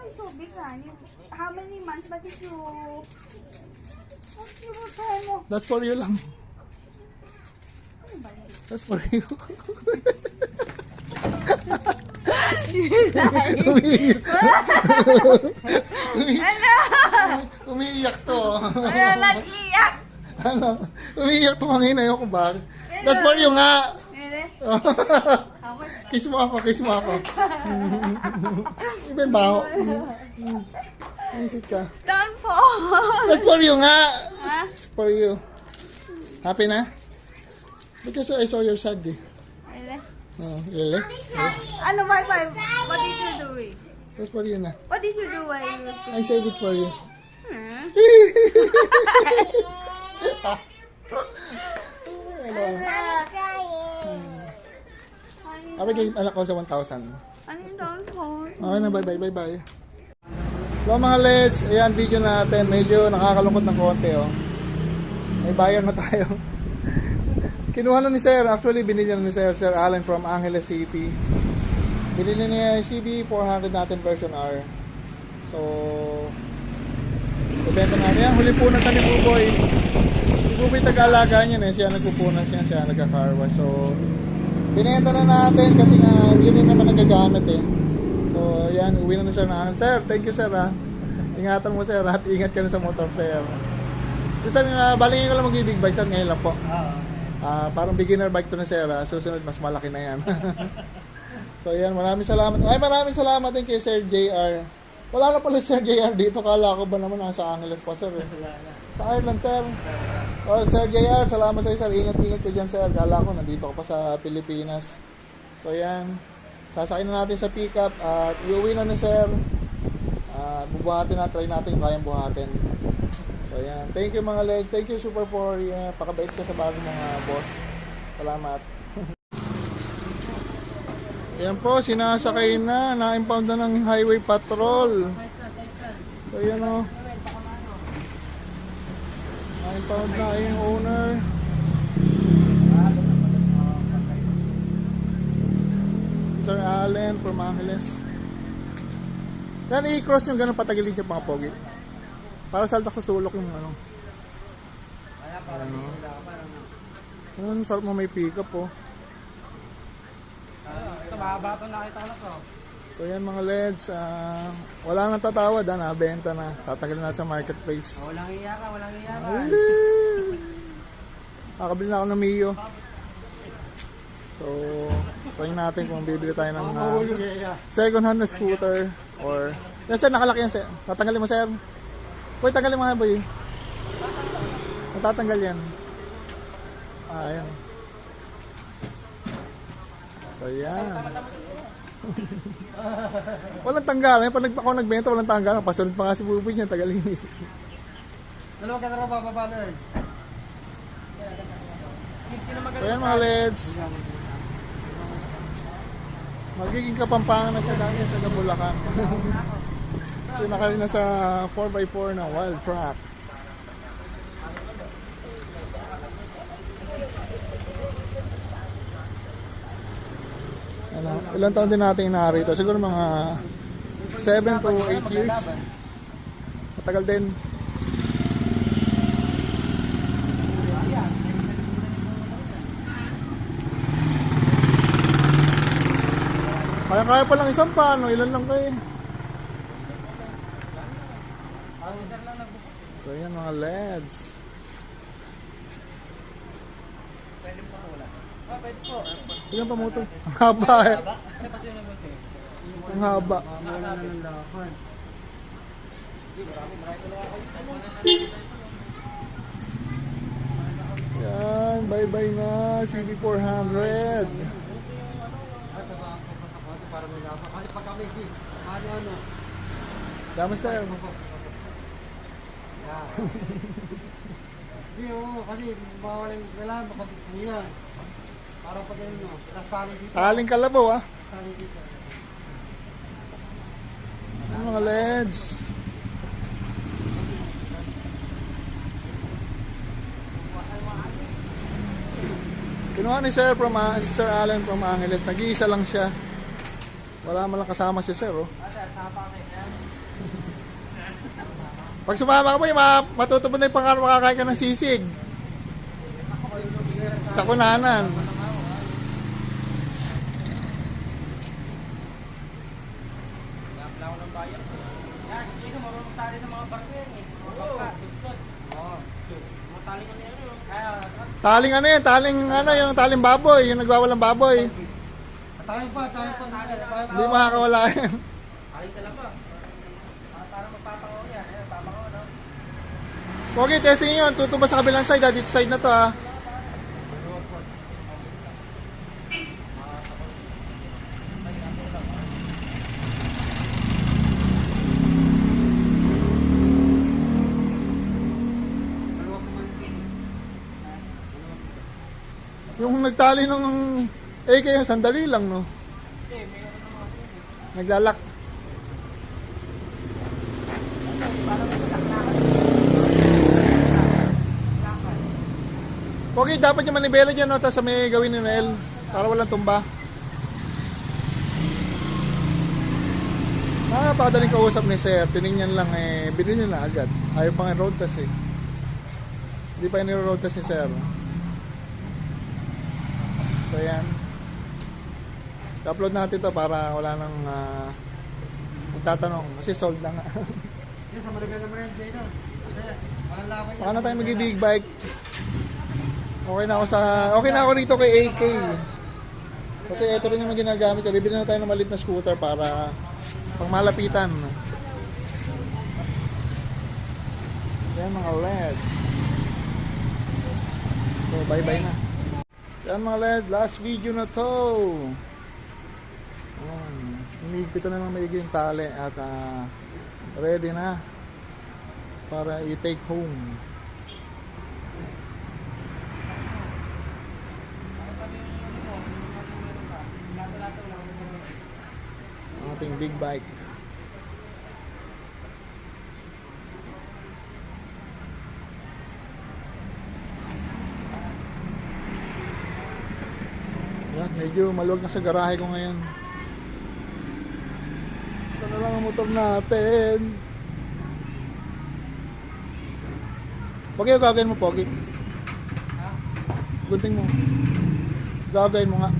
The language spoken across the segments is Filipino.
Why so big? You, how many months? But if you... What you will try mo? That's for you lang. Ano? That's for you. Ano? Umiiyak to. Ano nag-iyak? ano? Umiiyak to kanina yung bakit. That's for you nga. Hindi. Kiss mo ako, kiss mo ako. Ibig baho. Isit ka. Don't fall. That's for you nga. Ha? It's for you. Happy na? Because I saw your sad eh. Hindi. Oh, really? Ano, my boy? What did you do? eh? That's for you na. What did you do while you were I saved it for you. Hmm? Hello. Ako game anak ko sa 1,000. Ano don't fall? Okay na, bye bye, bye bye. Hello mga Leds, ayan video natin, medyo nakakalungkot ng konti oh. May bayan na tayo. Kinuha na ni Sir, actually binili na ni Sir, Sir Allen from Angeles City. Binili niya yung CB 400 natin version R. So, ibenta na niya. Huli punas na ni Buboy. Si Buboy taga-alaga niya eh, siya nagpupunas siya, siya nagka-car wash. So, binenta na natin kasi nga hindi rin naman nagagamit eh. So, yan, uwi na na siya na. Sir, thank you sir ha. Ingatan mo sir at ingat ka na sa motor sir. Kasi sir, uh, balingin ko lang mag-ibig bike sir ngayon lang po. Ah, parang beginner bike to na sir ha. Susunod, mas malaki na yan. so, yan, maraming salamat. Ay, maraming salamat din kay Sir JR. Wala na pala Sir JR dito. Kala ko ba naman nasa Angeles pa sir eh. Sa Ireland sir. Oh, Sir JR, salamat sa sir. Ingat-ingat ka dyan sir. Kala ko nandito ka pa sa Pilipinas. So, yan. Sasakay na natin sa pickup at iuwi na ni sir. Uh, bubuhatin na, try natin kayang buhatin. So yan. Thank you mga legs. Thank you super for uh, pakabait ka sa bagong mga boss. Salamat. yan po, sinasakay na. Na-impound na ng highway patrol. So yan o. Na-impound na yung owner. Sir Allen from Angeles. Yan, i-cross yung ganun patagilid yung mga pogi. Para saldak sa sulok yung ano. Ano. Ano, sarap mo may pick up oh. Ito, mahaba ito nakita ko na to. So yan mga LEDs, ah, wala nang tatawad ha, nabenta na. Tatagal na sa marketplace. Walang iyakan, walang iyakan. Ay! Kakabili na ako ng Mio. So, try natin kung bibili tayo ng ah, second hand na scooter or yan sir, nakalaki yan sir. Tatanggalin mo sir. Boy, tanggalin mo nga boy. Natatanggal yan. Ah, ayan. So, yan. walang tanggal. Pag nag ako nagbenta, walang tanggal. Pasunod pa nga si Buboy niya, tagalinis. Dalawa ka na rin bababa na eh. So, yan mga LEDs. Magiging kapampangan na siya dahil sa Bulacan. so, nakali na sa 4x4 na wild track. Ano, ilang taon din natin narito? Siguro mga 7 to 8 years. Matagal din. Kaya kaya pa lang isang paano, ilan lang kayo? So yan mga LEDs. Ilan pa motor? Ang haba eh. Ang haba. Lakad. Yan, bye-bye na. CB400. Para may lakad. Kasi pag kami, di, ano ano. Dama sa'yo. Hindi, oo, kasi mawalan, kailangan makabit niya. Para pag ano, no, tali dito. Taling kalabaw ah. Tali dito. Yan mga LEDs. Kinuha ni Sir from ah, si Sir Allen from Angeles. Nag-iisa lang siya. Wala man lang kasama si Sir oh. Pag sumama ka mo, ma matutupo na yung pangarap makakain ka ng sisig. Sa kunanan. Oo. Taling ano yun, taling ano yung taling baboy, yung nagwawalang baboy. Tayo pa, tayo pa. Hindi makakawala yan. Okay, testing yun. Tutuba sa kabilang side ha. Dito side na to ha. Nagtali ng AK yung sandali lang no. Naglalak. Okay, dapat yung manibela dyan, no? Tapos may gawin ni Noel para walang tumba. Nakakapadaling kausap ni Sir. Tinignan lang eh, binili na agad. Ayaw pa nga road test eh. Hindi pa yung road test ni Sir. So yan. I-upload natin to para wala nang uh, magtatanong. Kasi sold na nga. Sa Maribel naman yun, Jay, no? Kasi, walang laban Saka na tayo mag-big bike. Okay na ako sa okay na ako rito kay AK. Kasi ito rin yung ginagamit ko. Bibili na tayo ng maliit na scooter para pang malapitan. Yan mga LEDs. So bye bye na. Yan mga LED, last video na to. Yan. Na lang maigi yung tali at ah, ready na para i-take home. Ating big bike. Yan, medyo maluwag na sa garahe ko ngayon. Ito na lang ang motor natin. Pogi, gagawin mo, Pogi. Gunting mo. Gagawin mo nga.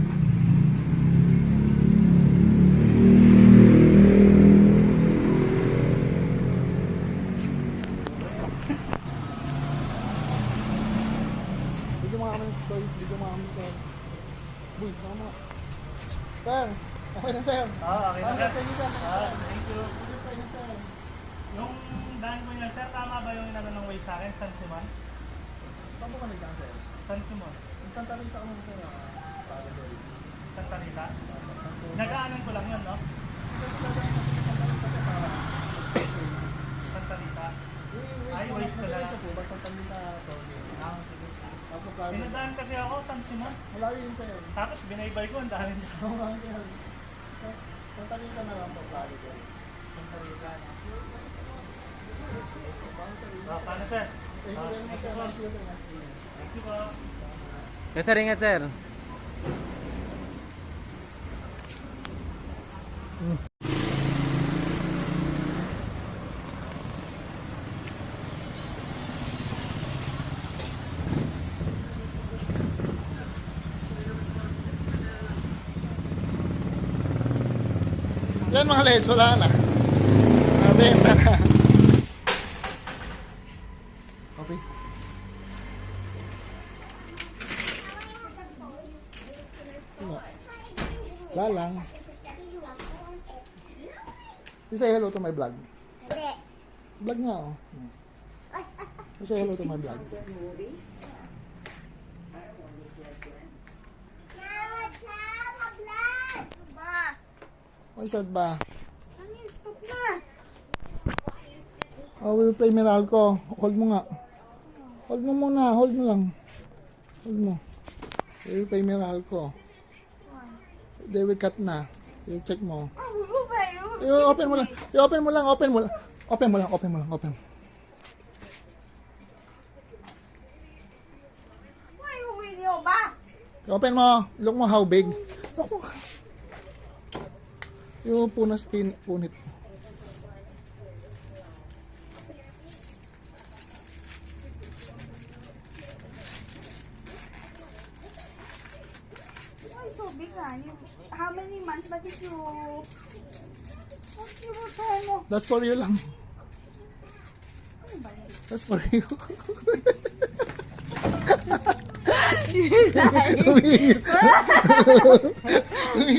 Bigyan mo nga kami, Toy. Bigyan mo nga kami, sir. Uy, tama. Sir, okay na, sir. Oo, okay na, sir. Thank you, sir. Ah, thank you. Thank you, sir. Yung daan ko niya, sir, tama ba way sa akin? San Simon? Saan po ka nagdaan, sir? San Simon? Yung Santa Rita ka sir. ah, para doon. Santa Rita? Nagaanan ko lang yun, no? Santa Rita? Ay, waste ko lang. Santa Rita. Ah, sige. Pinadaan kasi ako, San Simon. Malayo yun, sir. Tapos binaybay ko, ang dami niya. Oo. Santa Rita na lang po, Plaza doon. Santa Rita. Paano, sir? Thank you po. Yes sir, ingat sir. Yan mga les, wala na. Nabenta na. Okay. Wala. Wala lang. You say hello to my vlog. Vlog nga oh. You say hello to my vlog. Why sad ba? Ano? Stop na. Oh, we will play Meralco. Hold mo nga. Hold mo muna. Hold mo lang. Hold mo. We will play Meralco. They will cut na. I-check mo. I-open mo lang. I-open mo lang. Open mo lang. Open mo lang. Open mo lang. Open. Ba? Open mo. Look mo how big. Look mo. Yung punas pin punit. Rosa, you, how many months ba did you... Okay, Rosa, ano? That's for you lang. Ano ba? That's for you.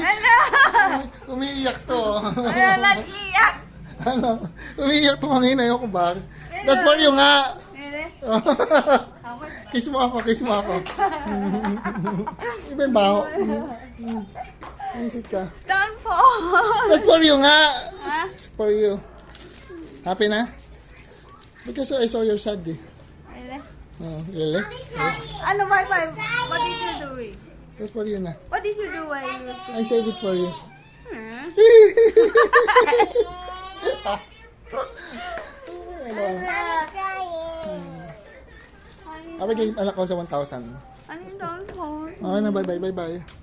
Ano? Umiiyak to. Ano, nag-iyak? ano? Umiiyak to kanina yung kung bakit. That's for you nga. Really? kiss mo ako, kiss mo ako. Iba yung baho. Isit ka. Don't fall! That's for you nga. Ha? It's for you. Happy na? Because I saw your sad eh. Really? Oh, really? Ano, bye bye? What did you do? That's for you na. What did you do while you were I saved it for you. Hmm? ano? Yung anak ko sa 1,000. Ano yung fall? Okay na, bye bye, bye bye.